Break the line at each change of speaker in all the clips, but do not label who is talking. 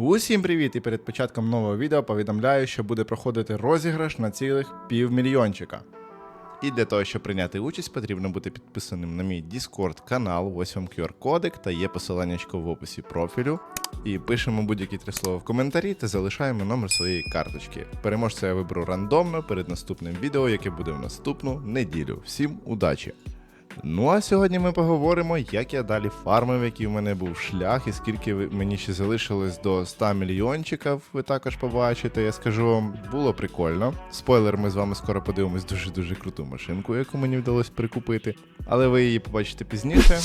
Усім привіт! І перед початком нового відео повідомляю, що буде проходити розіграш на цілих півмільйончика. І для того, щоб прийняти участь, потрібно бути підписаним на мій Discord канал, ось вам QR-кодик та є посилання в описі профілю. І пишемо будь-які три слова в коментарі та залишаємо номер своєї карточки. Переможця я виберу рандомно перед наступним відео, яке буде в наступну неділю. Всім удачі! Ну а сьогодні ми поговоримо, як я далі фармив, який в мене був шлях, і скільки мені ще залишилось до 100 мільйончиків, ви також побачите. Я скажу вам, було прикольно. Спойлер, ми з вами скоро подивимось дуже-дуже круту машинку, яку мені вдалося прикупити. Але ви її побачите пізніше.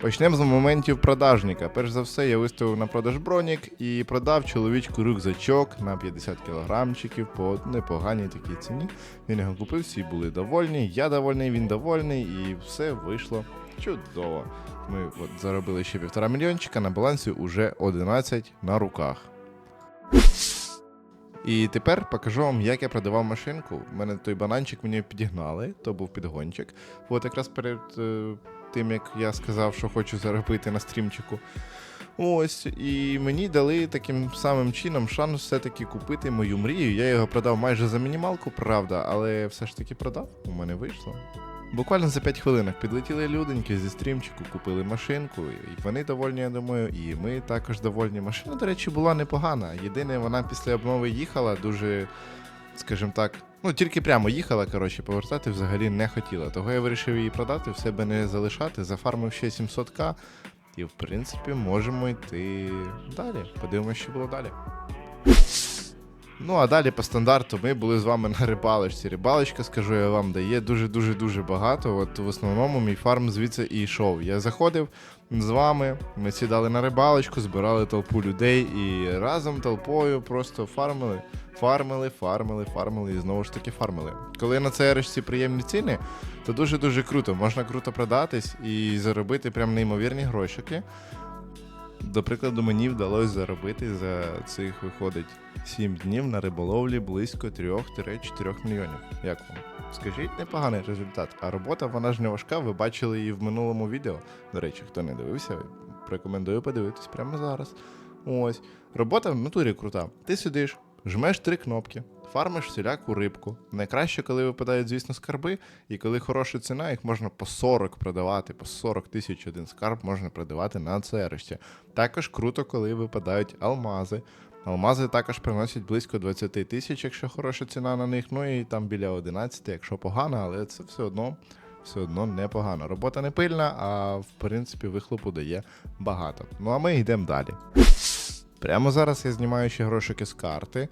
Почнемо з моментів продажника. Перш за все, я виставив на продаж бронік і продав чоловічку рюкзачок на 50 кілограмчиків по непоганій такій ціні. Він його купив, всі були довольні, я довольний, він довольний, і все вийшло чудово. Ми от заробили ще півтора мільйончика, на балансі уже 11 на руках. І тепер покажу вам, як я продавав машинку. У мене той бананчик мені підігнали, то був підгончик. От якраз перед е, тим, як я сказав, що хочу заробити на стрімчику. Ось, і мені дали таким самим чином шанс все-таки купити мою мрію. Я його продав майже за мінімалку, правда, але все ж таки продав. У мене вийшло. Буквально за 5 хвилинок підлетіли люденьки зі стрімчику, купили машинку, і вони довольні, я думаю, і ми також довольні. Машина, до речі, була непогана. Єдине, вона після обнови їхала дуже, скажімо так, ну тільки прямо їхала, коротше, повертати взагалі не хотіла. Того я вирішив її продати, в себе не залишати, зафармив ще 700к. І, в принципі, можемо йти далі. Подивимося, що було далі. Ну, а далі по стандарту ми були з вами на рибалочці. Рибалочка, скажу я вам, дає дуже-дуже дуже багато. От в основному мій фарм звідси і йшов. Я заходив з вами, ми сідали на рибалочку, збирали толпу людей і разом толпою просто фармили, фармили, фармили, фармили і знову ж таки фармили. Коли на цей приємні ціни, то дуже-дуже круто. Можна круто продатись і заробити прям неймовірні грошики. До прикладу, мені вдалося заробити за цих виходить 7 днів на риболовлі близько 3-4 мільйонів. Як вам? Скажіть, непоганий результат. А робота вона ж не важка. Ви бачили її в минулому відео. До речі, хто не дивився, рекомендую подивитись прямо зараз. Ось. Робота в натурі крута. Ти сидиш, жмеш три кнопки, фармиш всіляку рибку. Найкраще, коли випадають, звісно, скарби, і коли хороша ціна, їх можна по 40 продавати, по 40 тисяч один скарб можна продавати на церещі. Також круто, коли випадають алмази. Алмази також приносять близько 20 тисяч, якщо хороша ціна на них. Ну і там біля 11, якщо погано, але це все одно. Все одно непогано. Робота не пильна, а в принципі вихлопу дає багато. Ну а ми йдемо далі. Прямо зараз я знімаю ще грошики з карти.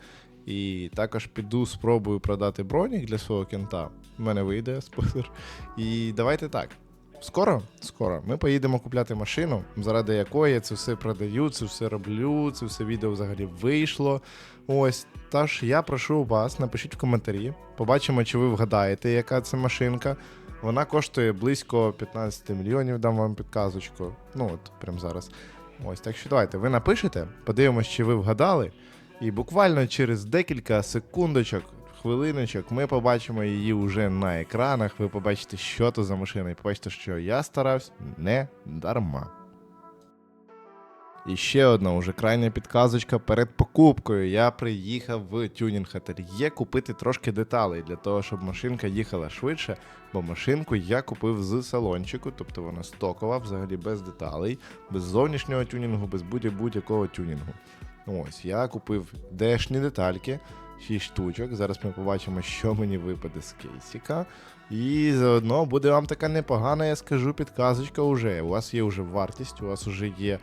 І також піду спробую продати бронік для свого кента. У мене вийде спойлер. І давайте так. Скоро, скоро, ми поїдемо купляти машину, заради якої я це все продаю, це все роблю, це все відео взагалі вийшло. Ось. Тож я прошу вас, напишіть в коментарі, побачимо, чи ви вгадаєте, яка це машинка. Вона коштує близько 15 мільйонів, дам вам підказочку. Ну от, прямо зараз. Ось, так що давайте, ви напишете, подивимось, чи ви вгадали. І буквально через декілька секундочок, хвилиночок, ми побачимо її вже на екранах. Ви побачите, що то за машина, і побачите, що я старався не дарма. І ще одна уже крайня підказочка перед покупкою. Я приїхав в тюнінг ательє купити трошки деталей для того, щоб машинка їхала швидше, бо машинку я купив з салончику, тобто вона стокова, взагалі без деталей, без зовнішнього тюнінгу, без будь-якого тюнінгу. Ось, я купив дешні детальки, 6 штучок. Зараз ми побачимо, що мені випаде з кейсіка. І заодно буде вам така непогана, я скажу, підказочка вже. У вас є вже вартість, у вас вже є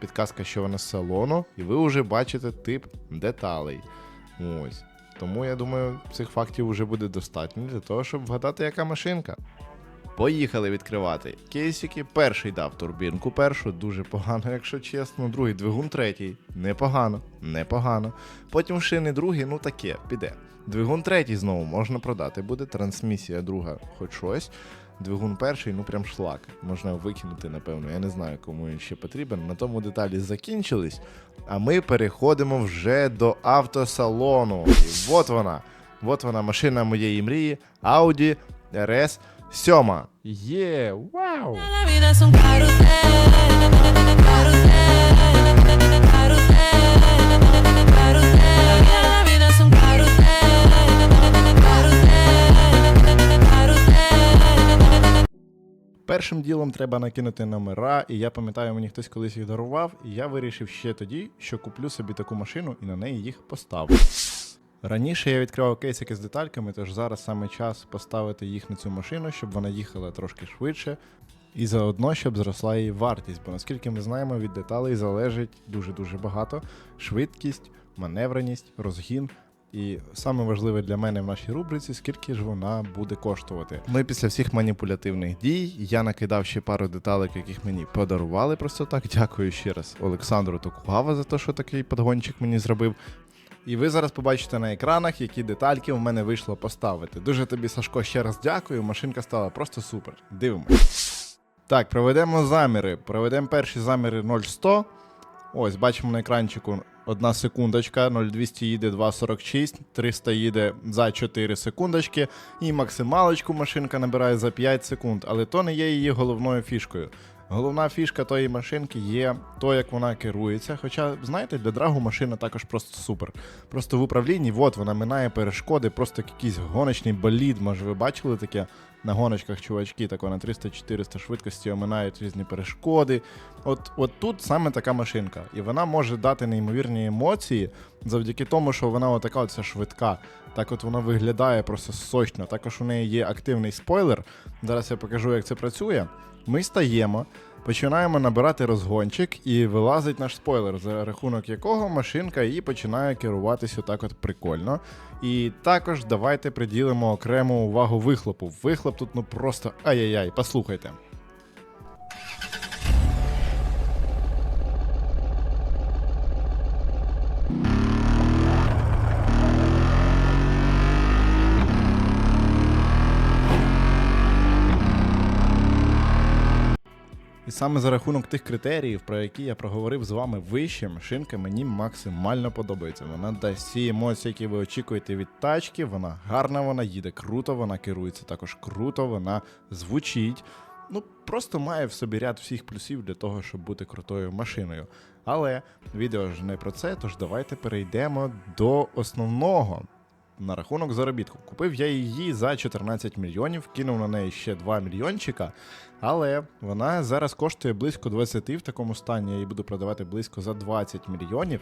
підказка, що вона з салону, і ви вже бачите тип деталей. Ось. Тому я думаю, цих фактів вже буде достатньо для того, щоб вгадати, яка машинка. Поїхали відкривати. Кейсики. Перший дав турбінку першу, дуже погано, якщо чесно. Другий двигун третій. Непогано, непогано. Потім шини другий, ну таке, піде. Двигун третій знову можна продати буде. Трансмісія друга, хоч щось. Двигун перший, ну прям шлак. Можна викинути, напевно. Я не знаю, кому він ще потрібен. На тому деталі закінчились. А ми переходимо вже до автосалону. І от вона. От вона, машина моєї мрії. Audi RS Сьома. Є, вау! Першим ділом треба накинути номера, і я пам'ятаю, мені хтось колись їх дарував, і я вирішив ще тоді, що куплю собі таку машину і на неї їх поставлю. Раніше я відкривав кейсики з детальками, тож зараз саме час поставити їх на цю машину, щоб вона їхала трошки швидше, і заодно, щоб зросла її вартість. Бо наскільки ми знаємо, від деталей залежить дуже-дуже багато: швидкість, маневреність, розгін. І саме важливе для мене в нашій рубриці, скільки ж вона буде коштувати. Ну і після всіх маніпулятивних дій я накидав ще пару деталек, яких мені подарували просто так. Дякую ще раз Олександру Токугава за те, що такий подгончик мені зробив. І ви зараз побачите на екранах, які детальки в мене вийшло поставити. Дуже тобі, Сашко, ще раз дякую. Машинка стала просто супер. Дивимось. Так, проведемо заміри. Проведемо перші заміри 0,100. Ось, бачимо на екранчику одна секундочка, 0200 їде 2,46, 300 їде за 4 секундочки, і максималочку машинка набирає за 5 секунд, але то не є її головною фішкою. Головна фішка тої машинки є то, як вона керується. Хоча, знаєте, для драгу машина також просто супер. Просто в управлінні, от вона минає перешкоди, просто як якийсь гоночний болід. Може, ви бачили таке на гоночках, чувачки, тако на 300-400 швидкості оминають різні перешкоди. От, от тут саме така машинка. І вона може дати неймовірні емоції завдяки тому, що вона отака оця швидка. Так от вона виглядає просто сочно. Також у неї є активний спойлер. Зараз я покажу, як це працює. Ми стаємо, починаємо набирати розгончик, і вилазить наш спойлер, за рахунок якого машинка її починає керуватись отак от прикольно. І також давайте приділимо окрему увагу вихлопу. Вихлоп тут ну просто ай-яй-яй, послухайте. Саме за рахунок тих критеріїв, про які я проговорив з вами вище, машинка мені максимально подобається. Вона дасть всі емоції, які ви очікуєте від тачки. Вона гарна, вона їде круто, вона керується також круто, вона звучить. Ну, просто має в собі ряд всіх плюсів для того, щоб бути крутою машиною. Але відео ж не про це, тож давайте перейдемо до основного. На рахунок заробітку. Купив я її за 14 мільйонів, кинув на неї ще 2 мільйончика, але вона зараз коштує близько 20 в такому стані. Я її буду продавати близько за 20 мільйонів.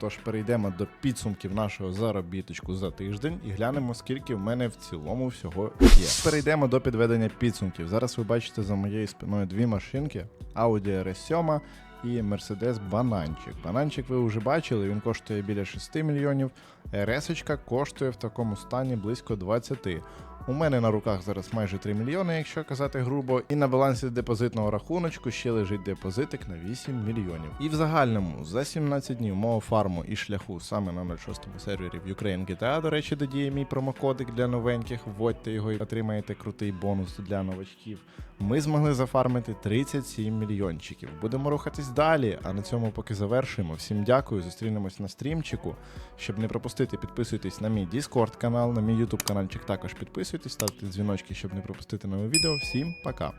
Тож перейдемо до підсумків нашого заробіточку за тиждень і глянемо, скільки в мене в цілому всього є. Перейдемо до підведення підсумків. Зараз ви бачите за моєю спиною дві машинки: Audi RS7 і Mercedes Бананчик. Бананчик ви вже бачили, він коштує біля 6 мільйонів. rs коштує в такому стані близько 20. У мене на руках зараз майже 3 мільйони, якщо казати грубо, і на балансі депозитного рахуночку ще лежить депозитик на 8 мільйонів. І в загальному за 17 днів мого фарму і шляху саме на 06 сервері в Ukraine GTA, до речі, додіє мій промокодик для новеньких. Вводьте його і отримаєте крутий бонус для новачків. Ми змогли зафармити 37 мільйончиків. Будемо рухатись далі. А на цьому поки завершуємо. Всім дякую. Зустрінемось на стрімчику. Щоб не пропустити, підписуйтесь на мій Discord канал, на мій YouTube каналчик також підписуйтесь, ставте дзвіночки, щоб не пропустити нове відео. Всім пока.